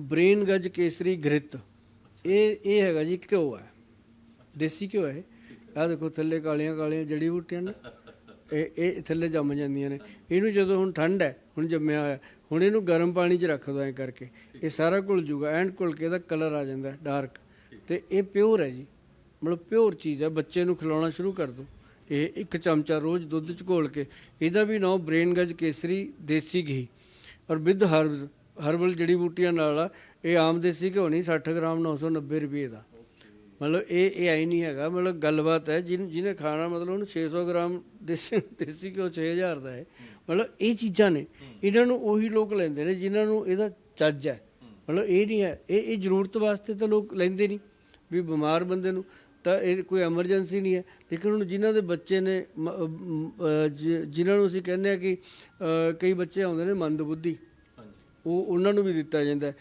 Brain ਗਜ ਕੇਸਰੀ ਘ੍ਰਿਤ। ਇਹ ਇਹ ਹੈਗਾ ਜੀ ਘਿਓ ਹੈ। ਦੇਸੀ ਘਿਓ ਹੈ ਆ ਦੇਖੋ ਥੱਲੇ ਕਾਲੀਆਂ ਕਾਲੀਆਂ ਜੜੀ ਬੂਟੀਆਂ ਨੇ। ਇਹ ਇਹ ਥੱਲੇ ਜੰਮ ਜਾਂਦੀਆਂ ਨੇ। ਇਹਨੂੰ ਜਦੋਂ ਹੁਣ ਠੰਡ ਹੈ, ਹੁਣ ਜੰਮਿਆ ਹੋਇਆ, ਹੁਣ ਇਹਨੂੰ ਗਰਮ ਪਾਣੀ 'ਚ ਰੱਖ ਦੋ ਐ ਕਰਕੇ। ਇਹ ਸਾਰਾ ਘੁਲ ਜੂਗਾ ਐਂਡ ਘੁਲ ਕੇ ਇਹਦਾ ਕਲਰ ਆ ਜਾਂਦਾ, ਡਾਰਕ। ਤੇ ਇਹ ਪਿਓਰ ਹੈ ਜੀ। ਮਤਲਬ ਪਿਓਰ ਚੀਜ਼ ਹੈ, ਬੱਚੇ ਨੂੰ ਖਿਲਾਉਣਾ ਸ਼ੁਰੂ ਕਰ ਦੋ। ਇਹ ਇੱਕ ਚਮਚਾ ਰੋਜ਼ ਦੁੱਧ 'ਚ ਘੋਲ ਕੇ। ਇਹਦਾ ਵੀ ਨਾਮ ਬ੍ਰੇਨ ਗਜ ਕੇਸਰੀ ਦੇਸੀ ਘੀ। ਔਰ ਵਿਦ ਹਰਬਸ ਹਰਬਲ ਜੜੀ ਬੂਟੀਆਂ ਨਾਲ ਆ। ਇਹ ਆਮ ਦੇਸੀ ਘਿਓ ਨਹੀਂ 60 ਗ੍ਰਾਮ 990 ਰੁਪਏ ਦਾ। ਮਤਲਬ ਇਹ ਇਹ ਆਈ ਨਹੀਂ ਹੈਗਾ। ਮਤਲਬ ਗੱਲਬਾਤ ਹੈ, ਜਿਨ, ਜਿਹਨੇ ਖਾਣਾ ਮਤਲਬ ਉਹਨੂੰ 600 ਗ੍ਰਾਮ ਦੇਸੀ ਦੇਸੀ ਘਿਓ 6000 ਦਾ ਹੈ। ਮਤਲਬ ਇਹ ਚੀਜ਼ਾਂ ਨੇ। ਇਹਨਾਂ ਨੂੰ ਉਹੀ ਲੋਕ ਲੈਂਦੇ ਨੇ ਜਿਨ੍ਹਾਂ ਨੂੰ ਇਹਦਾ ਚੱਜ ਹੈ। ਮਤਲਬ ਇਹ ਨਹੀਂ ਹੈ। ਇਹ ਇਹ ਜ਼ਰੂਰਤ ਵਾਸਤੇ ਤਾਂ ਲੋਕ ਲੈਂਦੇ ਨਹੀਂ। ਵੀ ਬਿਮਾਰ ਬੰਦੇ ਨੂੰ ਤਾਂ ਇਹ ਕੋਈ ਐਮਰਜੈਂਸੀ ਨਹੀਂ ਹੈ। ਲੇਕਿਨ ਹੁਣ ਜਿਨ੍ਹਾਂ ਦੇ ਬੱਚੇ ਨੇ, ਮ- ਜਿਨ੍ਹਾਂ ਨੂੰ ਅਸੀਂ ਕਹਿੰਦੇ ਆ ਕਿ ਕਈ ਬੱਚੇ ਆਉਂਦੇ ਨੇ ਮੰਦ ਬੁੱਧੀ ਉਹ ਉਹਨਾਂ ਨੂੰ ਵੀ ਦਿੱਤਾ ਜਾਂਦਾ